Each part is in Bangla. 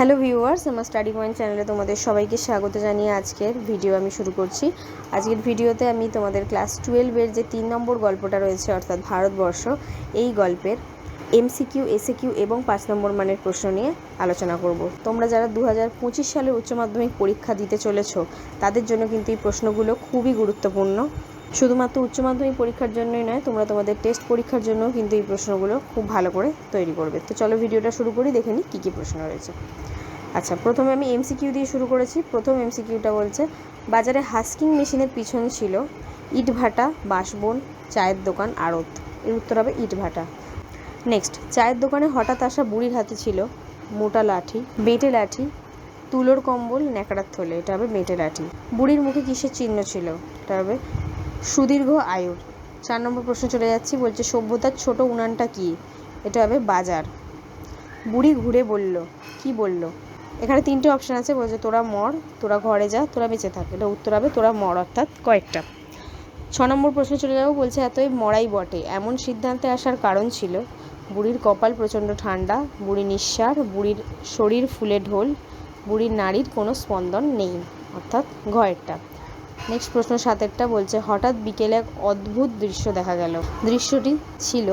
হ্যালো ভিউয়ার্স, আমার স্টাডি পয়েন্ট চ্যানেলে তোমাদের সবাইকে স্বাগত জানিয়ে আজকের ভিডিও আমি শুরু করছি। আজকের ভিডিওতে আমি তোমাদের ক্লাস টুয়েলভের যে তিন নম্বর গল্পটা রয়েছে, অর্থাৎ ভারতবর্ষ, এই গল্পের এমসিকিউ, এসএকিউ এবং পাঁচ নম্বর মানের প্রশ্ন নিয়ে আলোচনা করব। তোমরা যারা দু সালের উচ্চ মাধ্যমিক পরীক্ষা দিতে চলেছ, তাদের জন্য কিন্তু এই প্রশ্নগুলো খুবই গুরুত্বপূর্ণ। শুধুমাত্র উচ্চ মাধ্যমিক পরীক্ষার জন্যই নয়, তোমরা তোমাদের টেস্ট পরীক্ষার জন্য কিন্তু এই প্রশ্নগুলো খুব ভালো করে তৈরি করবে। তো চলো ভিডিওটা শুরু করি, দেখে নিই কী কী প্রশ্ন রয়েছে। আচ্ছা প্রথমে আমি এমসিকিউ দিয়ে শুরু করেছি। প্রথম এমসিকিউটা বলছে, বাজারে হাস্কিং মেশিনের পিছন ছিল ইটভাটা বাঁশবন, চায়ের দোকান, আড়ত। এর উত্তর হবে ইটভাটা নেক্সট চায়ের দোকানে হঠাৎ আসা বুড়ির হাতে ছিল মোটা লাঠি, বেটে লাঠি, তুলোর কম্বল, ন্যাকড়ার থলে। এটা হবে বেটে লাঠি। বুড়ির মুখে কিসের চিহ্ন ছিল? এটা হবে সুদীর্ঘ আয়ুর। চার নম্বর প্রশ্ন চলে যাচ্ছি, বলছে, সভ্যতার ছোট উনানটা কি? এটা হবে বাজার। বুড়ি ঘুরে বলল, কি বলল? এখানে তিনটে অপশান আছে, বলছে, তোরা মর, তোরা ঘরে যা, তোরা বেঁচে থাক। এটা উত্তর হবে, তোরা মর, অর্থাৎ কয়েকটা। ছ নম্বর প্রশ্ন চলে যাব, বলছে এতই মরাই বটে। এমন সিদ্ধান্তে আসার কারণ ছিল, বুড়ির কপাল প্রচণ্ড ঠান্ডা, বুড়ি নিঃসার, বুড়ির শরীর ফুলে ঢোল, বুড়ির নারীর কোনো স্পন্দন নেই, অর্থাৎ ঘয়েরটা। নেক্সট প্রশ্ন সাতেরটা বলছে, হঠাৎ বিকেলে এক অদ্ভুত দৃশ্য দেখা গেল। দৃশ্যটি ছিল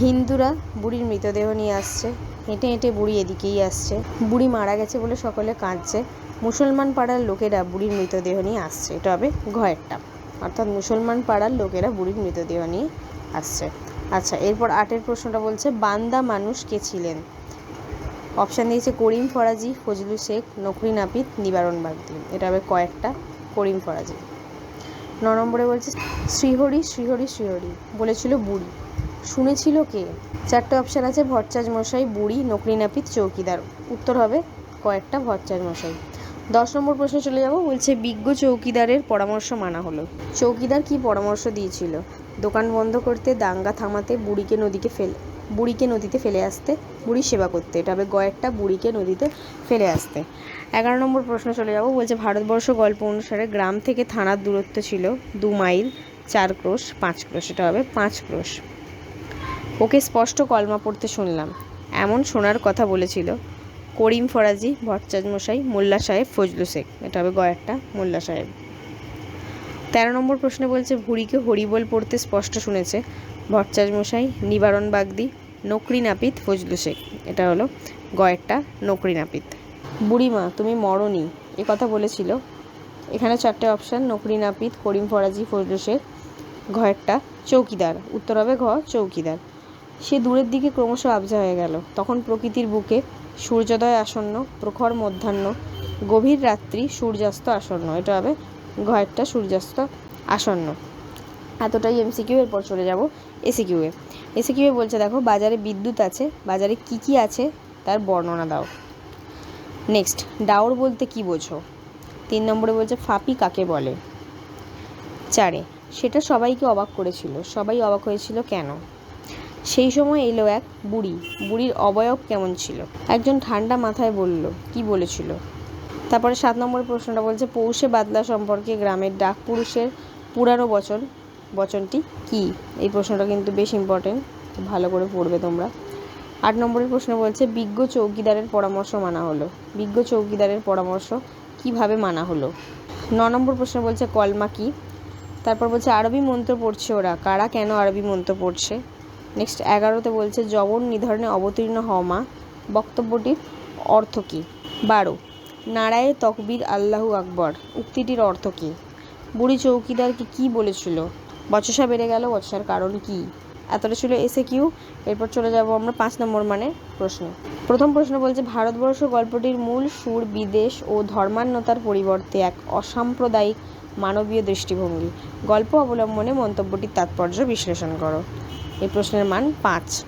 হিন্দুরা বুড়ির মৃতদেহ নিয়ে আসছে, হেঁটে হেঁটে বুড়ি এদিকেই আসছে। বুড়ি মারা গেছে বলে সকলে কাঁদছে। মুসলমান পাড়ার লোকেরা বুড়ির মৃতদেহ নিয়ে আসছে। এটা হবে ঘয়েরটা। অর্থাৎ মুসলমান পাড়ার লোকেরা বুড়ির মৃতদেহ নিয়ে আসছে। আচ্ছা এরপর আটের প্রশ্নটা বলছে, বান্দা মানুষ কে ছিলেন? অপশান দিয়েছে করিম ফরাজি ফজলু শেখ নকরি নাপিত নিবারণ বাগদি। এটা হবে কয়েকটা। করিম ফরাজি ন নম্বরে বলছে, শ্রীহরি শ্রীহরি শ্রীহরি, বলেছিল বুড়ি। শুনেছিল কে? চারটে অপশান আছে ভট্টাচ মশাই, বুড়ি, নকরি নাপিত, চৌকিদার। উত্তর হবে কয়েকটা ভট্টাচ মশাই। দশ নম্বর প্রশ্ন চলে যাব, বলছে, বিজ্ঞ চৌকিদারের পরামর্শ মানা হলো। চৌকিদার কি পরামর্শ দিয়েছিল? দোকান বন্ধ করতে দাঙ্গা থামাতে বুড়িকে নদীকে ফেলে। বুড়িকে নদীতে ফেলে আসতে বুড়ির সেবা করতে। এটা হবে গয়েরটা বুড়িকে নদীতে ফেলে আসতে। এগারো নম্বর প্রশ্ন চলে যাব। বলছে, ভারতবর্ষ গল্প অনুসারে গ্রাম থেকে থানার দূরত্ব ছিল দু মাইল, চার ক্রোশ, পাঁচ ক্রোশ। এটা হবে পাঁচ ক্রোশ। ওকে স্পষ্ট কলমা পড়তে শুনলাম। এমন শোনার কথা বলেছিল করিম ফরাজি ভট্টাচ মশাই, মোল্লা সাহেব, ফজলু শেখ। এটা হবে গয়ারটা, মোল্লা সাহেব। তেরো নম্বর প্রশ্নে বলছে, ভুড়িকে হরিবোল পড়তে স্পষ্ট শুনেছে। ভট্টাচ মশাই নিবারণ বাগদি, নকরি নাপিত ফজলু শেখ। এটা হলো গয়েরটা নকরি নাপিত। বুড়িমা, তুমি মরনি, এ কথা বলেছিল। এখানে চারটে অপশান, নকরি নাপিত, করিম ফরাজি, ফজলু শেখ। ঘয়েরটা চৌকিদার, উত্তর হবে ঘ, চৌকিদার। সে দূরের দিকে ক্রমশ আবজা হয়ে গেল। তখন প্রকৃতির বুকে সূর্যোদয় আসন্ন, প্রখর মধ্যাহ্ন, গভীর রাত্রি সূর্যাস্ত আসন্ন। এটা হবে ঘয়েরটা সূর্যাস্ত আসন্ন। এতটাই এমসিকিউ এরপর চলে যাব এসিকিউয়ে এসিকিউয়ে বলছে, দেখো, বাজারে বিদ্যুৎ আছে, বাজারে কি কি আছে তার বর্ণনা দাও। নেক্সট ডাওর বলতে কি বোঝো? তিন নম্বরে বলছে, ফাপি কাকে বলে? চারে, সেটা সবাইকে অবাক করেছিল। সবাই অবাক হয়েছিল কেন? সেই সময় এলো এক বুড়ি। বুড়ির অবয়ব কেমন ছিল? একজন ঠান্ডা মাথায় বলল, কি বলেছিল? তারপরে সাত নম্বর প্রশ্নটা বলছে, পৌষে বাদলা সম্পর্কে গ্রামের ডাক পুরুষের পুরানো বচন বচনটি কি? এই প্রশ্নটা কিন্তু বেশ ইম্পর্টেন্ট ভালো করে পড়বে তোমরা। আট নম্বরের প্রশ্ন বলছে, বিজ্ঞ চৌকিদারের পরামর্শ মানা হলো। বিজ্ঞ চৌকিদারের পরামর্শ কীভাবে মানা হলো? ন নম্বর প্রশ্ন বলছে, কলমা কি? তারপর বলছে, আরবি মন্ত্র পড়ছে ওরা। কারা কেন আরবি মন্ত্র পড়ছে? নেক্সট, এগারোতে বলছে, জবর নিধনে অবতীর্ণ হওয়া বক্তব্যটির অর্থ কী? বারো, নারায়ে তকবির আল্লাহু আকবর। উক্তিটির অর্থ কী? বুড়ি চৌকিদারকে কী বলেছিল? বচসা বেড়ে গেল, বচসার কারণ কী? এতটা ছিল এসে কিউ এরপর চলে যাব আমরা পাঁচ নম্বর মানে প্রশ্ন। প্রথম প্রশ্ন বলছে, ভারতবর্ষ গল্পটির মূল সুর বিদেশ ও ধর্মান্যতার পরিবর্তে এক অসাম্প্রদায়িক মানবীয় দৃষ্টিভঙ্গি। গল্প অবলম্বনে মন্তব্যটির তাৎপর্য বিশ্লেষণ করো। এই প্রশ্নের মান পাঁচ।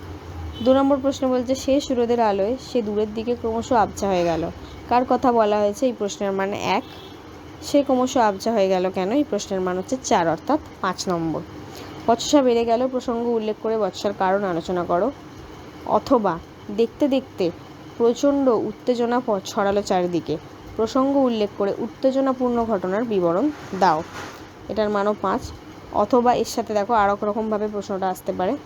দু নম্বর প্রশ্ন বলছে শেষ রোদের আলোয় সে দূরের দিকে ক্রমশ আবছা হয়ে গেল। কার কথা বলা হয়েছে? এই প্রশ্নের মান এক। সে ক্রমশ আবজা হয়ে গেল কেন? এই প্রশ্নের মান হচ্ছে চার, অর্থাৎ পাঁচ নম্বর। বৎসা বেড়ে গেল প্রসঙ্গ উল্লেখ করে বৎসার কারণ আলোচনা করো। অথবা দেখতে দেখতে প্রচণ্ড উত্তেজনা ছড়ালো চারিদিকে। প্রসঙ্গ উল্লেখ করে উত্তেজনাপূর্ণ ঘটনার বিবরণ দাও। এটার মানও পাঁচ। অথবা এর সাথে দেখো আরও রকমভাবে প্রশ্নটা আসতে পারে।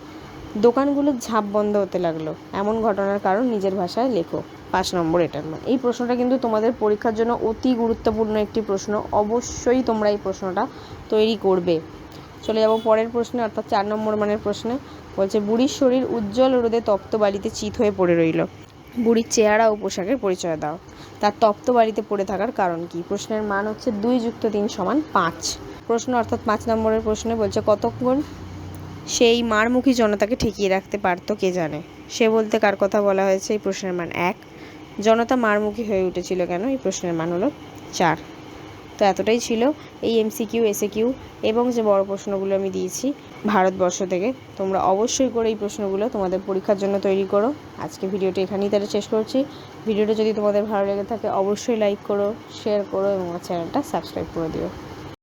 দোকানগুলোর ঝাঁপ বন্ধ হতে লাগল। এমন ঘটনার কারণ নিজের ভাষায় লেখো। পাঁচ নম্বর এটার মান এই প্রশ্নটা কিন্তু তোমাদের পরীক্ষার জন্য অতি গুরুত্বপূর্ণ একটি প্রশ্ন। অবশ্যই তোমরা এই প্রশ্নটা তৈরি করবে। চলে যাব পরের প্রশ্নে, অর্থাৎ চার নম্বর মানের প্রশ্নে। বলছে, বুড়ির শরীর উজ্জ্বল রোদে তপ্ত বালিতে চিত হয়ে পড়ে রইল। বুড়ির চেহারা ও পোশাকের পরিচয় দাও। তার তপ্ত বাড়িতে পড়ে থাকার কারণ কি? প্রশ্নের মান হচ্ছে দুই যুক্ত তিন সমান পাঁচ। প্রশ্ন, অর্থাৎ পাঁচ নম্বরের প্রশ্নে বলছে, কতক্ষণ সেই মারমুখী জনতাকে ঠেকিয়ে রাখতে পারতো কে জানে? সে বলতে কার কথা বলা হয়েছে এই প্রশ্নের মান এক। জনতা মারমুখী হয়ে উঠেছিল কেন? এই প্রশ্নের মান হলো চার। তো এতটাই ছিল এই এমসিকিউ এসে কিউ এবং যে বড় প্রশ্নগুলো আমি দিয়েছি ভারতবর্ষ থেকে, তোমরা অবশ্যই করে এই প্রশ্নগুলো তোমাদের পরীক্ষার জন্য তৈরি করো। আজকে ভিডিওটি এখানেই তাহলে শেষ করছি। ভিডিওটা যদি তোমাদের ভালো লেগে থাকে, অবশ্যই লাইক করো শেয়ার করো এবং আমার চ্যানেলটা সাবস্ক্রাইব করে দিও।